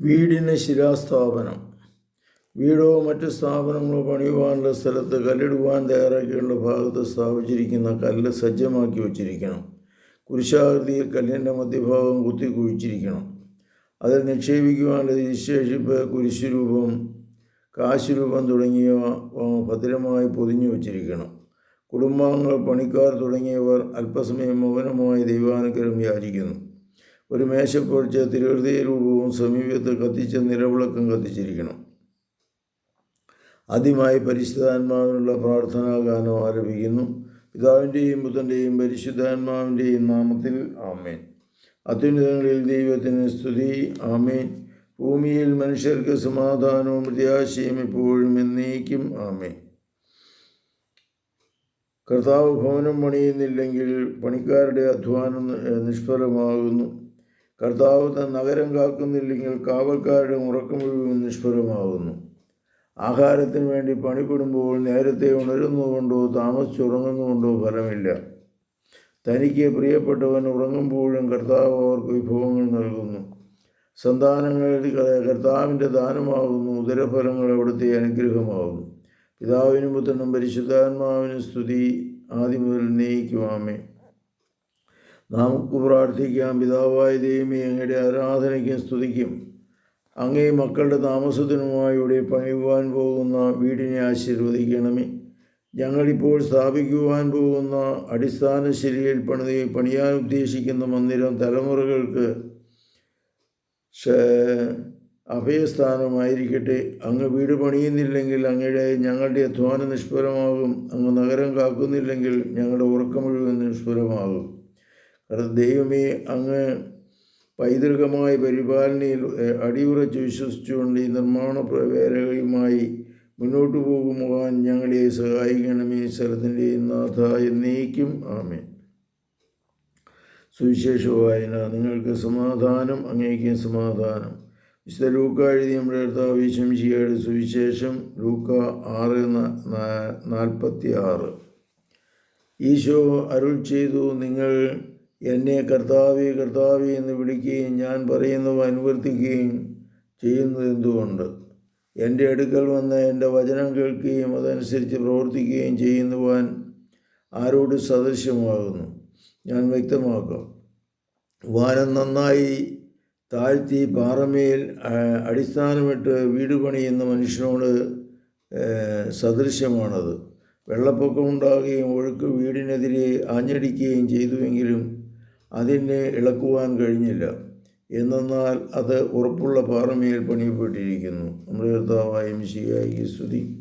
വീടിന് ശിലാസ്ഥാപനം. വീടോ മറ്റ് സ്ഥാപനങ്ങളോ പണിയുവാനുള്ള സ്ഥലത്ത് കല്ലിടുവാൻ തയ്യാറാക്കിയുള്ള ഭാഗത്ത് സ്ഥാപിച്ചിരിക്കുന്ന കല്ല് സജ്ജമാക്കി വച്ചിരിക്കണം. കുരിശാകൃതിയിൽ കല്ലിന്റെ മധ്യഭാഗം കുത്തി കുഴിച്ചിരിക്കണം. അതിൽ നിക്ഷേപിക്കുവാനുള്ള നിശേഷിപ്പ് കുരിശുരൂപം കാശുരൂപം തുടങ്ങിയവ ഭദ്രമായി പൊതിഞ്ഞു വച്ചിരിക്കണം. കുടുംബാംഗങ്ങൾ പണിക്കാർ തുടങ്ങിയവർ അല്പസമയം മൗനമായി ദൈവാനുഗ്രഹം യാചിക്കുന്നു. ഒരു മേശപ്പുറച്ച് തിരുഹൃദയ രൂപവും സമീപത്ത് കത്തിച്ച നിലവിളക്കം കത്തിച്ചിരിക്കണം. ആദ്യമായി പരിശുദ്ധാത്മാവിനുള്ള പ്രാർത്ഥനാ ഗാനം ആരംഭിക്കുന്നു. പിതാവിന്റെയും പുത്രന്റെയും പരിശുദ്ധാത്മാവിന്റെയും നാമത്തിൽ ആമേൻ. അത്യുന്നതങ്ങളിൽ ദൈവത്തിന് സ്തുതി. ആമേൻ. ഭൂമിയിൽ മനുഷ്യർക്ക് സമാധാനവും പ്രത്യാശയും എപ്പോഴും എന്നേക്കും ആമേൻ. കർത്താവ് ഭവനം പണിയുന്നില്ലെങ്കിൽ പണിക്കാരുടെ അധ്വാനം നിഷ്ഫലമാകുന്നു. കർത്താവ് തൻ നഗരം കാക്കുന്നില്ലെങ്കിൽ കാവൽക്കാരുടെ ഉറക്കം മുഴുവൻ നിഷ്ഫലമാകുന്നു. ആഹാരത്തിന് വേണ്ടി പണിപ്പെടുമ്പോൾ നേരത്തെ ഉണരുന്നുകൊണ്ടോ താമസിച്ചുറങ്ങുന്നുകൊണ്ടോ ഫലമില്ല. തനിക്ക് പ്രിയപ്പെട്ടവൻ ഉറങ്ങുമ്പോഴും കർത്താവ് അവർക്ക് വിഭവങ്ങൾ നൽകുന്നു. സന്താനങ്ങൾ കർത്താവിന്റെ ദാനമാകുന്നു ഉദരഫലങ്ങൾ അവിടുത്തെ അനുഗ്രഹമാകുന്നു. പിതാവിനും പുത്രനും പരിശുദ്ധാത്മാവിനും സ്തുതി. ആദ്യം മുതൽ നയിക്കുവാമേ നമുക്ക് പ്രാർത്ഥിക്കാം പിതാവായ ദൈവമേ അങ്ങയുടെ ആരാധനയ്ക്കും സ്തുതിക്കും. അങ്ങേ മക്കളുടെ താമസത്തിനുമായി ഇവിടെ പണിയുവാൻ പോകുന്ന വീടിനെ ആശീർവദിക്കണമേ. ഞങ്ങളിപ്പോൾ സ്ഥാപിക്കുവാൻ പോകുന്ന അടിസ്ഥാന ശരിയിൽ പണിതി പണിയാൻ ഉദ്ദേശിക്കുന്ന മന്ദിരം തലമുറകൾക്ക് അഭയസ്ഥാനമായിരിക്കട്ടെ. അങ്ങ് വീട് പണിയുന്നില്ലെങ്കിൽ അങ്ങയുടെ ഞങ്ങളുടെ അധ്വാനം നിഷ്ഫലമാകും. അങ്ങ് നഗരം കാക്കുന്നില്ലെങ്കിൽ ഞങ്ങളുടെ ഉറക്കം മുഴുവൻ നിഷ്ഫലമാകും. കാരണം ദൈവമേ അങ്ങ് പൈതൃകമായ പരിപാലനയിൽ അടിയുറച്ച് വിശ്വസിച്ചുകൊണ്ട് ഈ നിർമ്മാണ പ്രവേരകയുമായി മുന്നോട്ട് പോകുവാൻ ഞങ്ങളെ സഹായിക്കണമേ. സ്ഥലത്തിന്റെ നാഥ എന്നേക്കും ആമേ സുവിശേഷ വായന നിങ്ങൾക്ക് സമാധാനം അങ്ങേക്കും സമാധാനം. വിശുദ്ധ ലൂക്ക എഴുതി നമ്മുടെ ആവശ്യം ശംശിയുടെ സുവിശേഷം ലൂക്ക ആറ് നാൽപ്പത്തി ആറ് ഈശോ അരുൾ ചെയ്തു നിങ്ങൾ എന്നെ കർത്താവി കർത്താവി എന്ന് വിളിക്കുകയും ഞാൻ പറയുന്നവ അനുവർത്തിക്കുകയും ചെയ്യുന്നത് എന്തുകൊണ്ട്? എന്റെ അടുക്കൽ വന്ന് എന്റെ വചനം കേൾക്കുകയും അതനുസരിച്ച് പ്രവർത്തിക്കുകയും ചെയ്യുന്നവാൻ ആരോട് സദൃശ്യമാകുന്നു? ഞാൻ വ്യക്തമാക്കാം. വാനം നന്നായി താഴ്ത്തി പാറമേൽ അടിസ്ഥാനമിട്ട് വീട് പണിയുന്ന മനുഷ്യനോട് സദൃശ്യമാണത്. വെള്ളപ്പൊക്കമുണ്ടാകുകയും ഒഴുക്ക് വീടിനെതിരെ ആഞ്ഞടിക്കുകയും ചെയ്തുവെങ്കിലും അതിനെ ഇളക്കുവാൻ കഴിഞ്ഞില്ല. എന്നാൽ അത് ഉറപ്പുള്ള പാറമേൽ പണിയപ്പെട്ടിരിക്കുന്നു. നമ്മുടെ കർത്താവായ മിശിയായി സ്തുതി.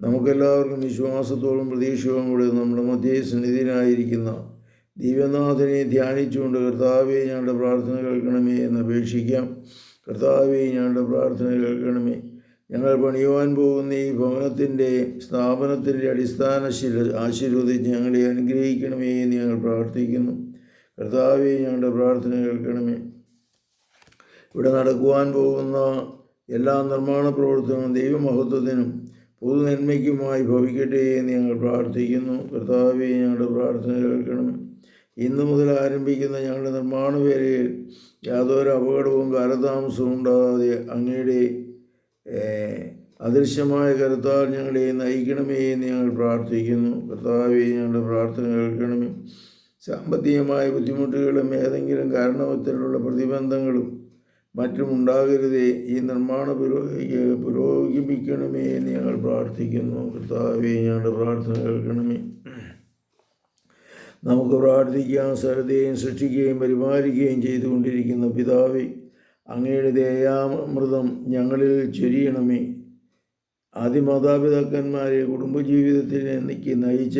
നമുക്കെല്ലാവർക്കും വിശ്വാസത്തോടും പ്രതീക്ഷയോടും കൂടെ നമ്മുടെ മധ്യേ സന്നിധിനായിരിക്കുന്ന ദിവ്യനാഥനെ ധ്യാനിച്ചുകൊണ്ട് കർത്താവെ ഞങ്ങളുടെ പ്രാർത്ഥന കേൾക്കണമേ എന്ന് അപേക്ഷിക്കാം. കർത്താവെ ഞങ്ങളുടെ പ്രാർത്ഥന കേൾക്കണമേ. ഞങ്ങൾ പണിയുവാൻ പോകുന്ന ഈ ഭവനത്തിന്റെ സ്ഥാപനത്തിന്റെ അടിസ്ഥാന ശില ആശീർവദിച്ച് ഞങ്ങളെ അനുഗ്രഹിക്കണമേ എന്ന് ഞങ്ങൾ പ്രാർത്ഥിക്കുന്നു. കർത്താവെ ഞങ്ങളുടെ പ്രാർത്ഥന കേൾക്കണമേ. ഇവിടെ നടക്കുവാൻ പോകുന്ന എല്ലാ നിർമ്മാണ പ്രവർത്തനവും ദൈവമഹത്വത്തിനും പൊതുനന്മയ്ക്കുമായി ഭവിക്കട്ടെ എന്ന് ഞങ്ങൾ പ്രാർത്ഥിക്കുന്നു. കർത്താവെ ഞങ്ങളുടെ പ്രാർത്ഥന കേൾക്കണമേ ഇന്നു മുതൽ ആരംഭിക്കുന്ന ഞങ്ങളുടെ നിർമ്മാണ വേലയിൽ യാതൊരു അപകടവും കാലതാമസവും ഉണ്ടാകാതെ അങ്ങയുടെ അദൃശ്യമായ കരുത്താൽ ഞങ്ങളെ നയിക്കണമേ എന്ന് ഞങ്ങൾ പ്രാർത്ഥിക്കുന്നു. കർത്താവെ ഞങ്ങളുടെ പ്രാർത്ഥന കേൾക്കണമേ. സാമ്പത്തികമായ ബുദ്ധിമുട്ടുകളും ഏതെങ്കിലും കാരണവത്തിലുള്ള പ്രതിബന്ധങ്ങളും മറ്റും ഉണ്ടാകരുതേ. ഈ നിർമ്മാണ പുരോഗി പുരോഗമിക്കണമേ എന്ന് ഞങ്ങൾ പ്രാർത്ഥിക്കുന്നു. കർത്താവേ ഞങ്ങളുടെ പ്രാർത്ഥന കേൾക്കണമേ. നമുക്ക് പ്രാർത്ഥിക്കാം സരതയും സൃഷ്ടിക്കുകയും പരിപാലിക്കുകയും ചെയ്തുകൊണ്ടിരിക്കുന്ന പിതാവേ അങ്ങയുടെ ദേയാമൃതം ഞങ്ങളിൽ ചൊരിയണമേ. ആദിമാതാപിതാക്കന്മാരെ കുടുംബജീവിതത്തിൽ എനിക്ക് നയിച്ച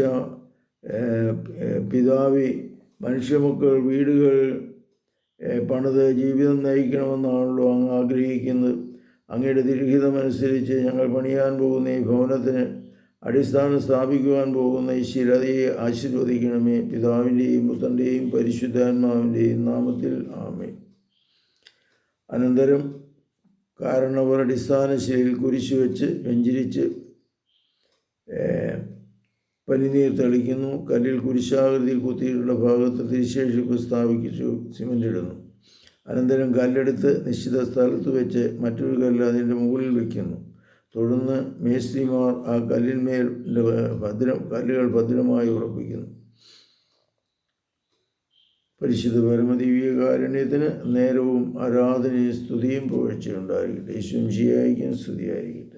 പിതാവി മനുഷ്യമക്കൾ വീടുകൾ പണിത് ജീവിതം നയിക്കണമെന്നാണല്ലോ അങ്ങ് ആഗ്രഹിക്കുന്നത്. അങ്ങയുടെ ദീർഘിതമനുസരിച്ച് ഞങ്ങൾ പണിയാൻ പോകുന്ന ഈ ഭവനത്തിന് അടിസ്ഥാനം സ്ഥാപിക്കുവാൻ പോകുന്ന ഈ ശിലതയെ ആശീർവദിക്കണമേ. പിതാവിന്റെയും പുത്രന്റെയും പരിശുദ്ധാത്മാവിന്റെയും നാമത്തിൽ ആമേ അനന്തരം കാരണവർ അടിസ്ഥാന ശിലയിൽ കുരിശു വെച്ച് വെഞ്ചരിച്ച് പനിനീർ തെളിക്കുന്നു കല്ലിൽ കുരിശാകൃതിയിൽ കുത്തിയിട്ടുള്ള ഭാഗത്ത് തിരിശേഷിപ്പ് സ്ഥാപിച്ചു സിമന്റ് ഇടുന്നു. അനന്തരം കല്ലെടുത്ത് നിശ്ചിത സ്ഥലത്ത് വെച്ച് മറ്റൊരു കല്ല് അതിന്റെ മുകളിൽ വയ്ക്കുന്നു തുടർന്ന് മേസ്ത്രിമാർ ആ കല്ലിന്മേൽ ഭദ്രം കല്ലുകൾ ഭദ്രമായി ഉറപ്പിക്കുന്നു. പരിശുദ്ധ പരമദിവ്യകാരുണ്യത്തിന് നേരവും ആരാധനയും സ്തുതിയും പുകഴ്ചയുണ്ടായിരിക്കട്ടെ. യേശും സ്തുതിയായിരിക്കും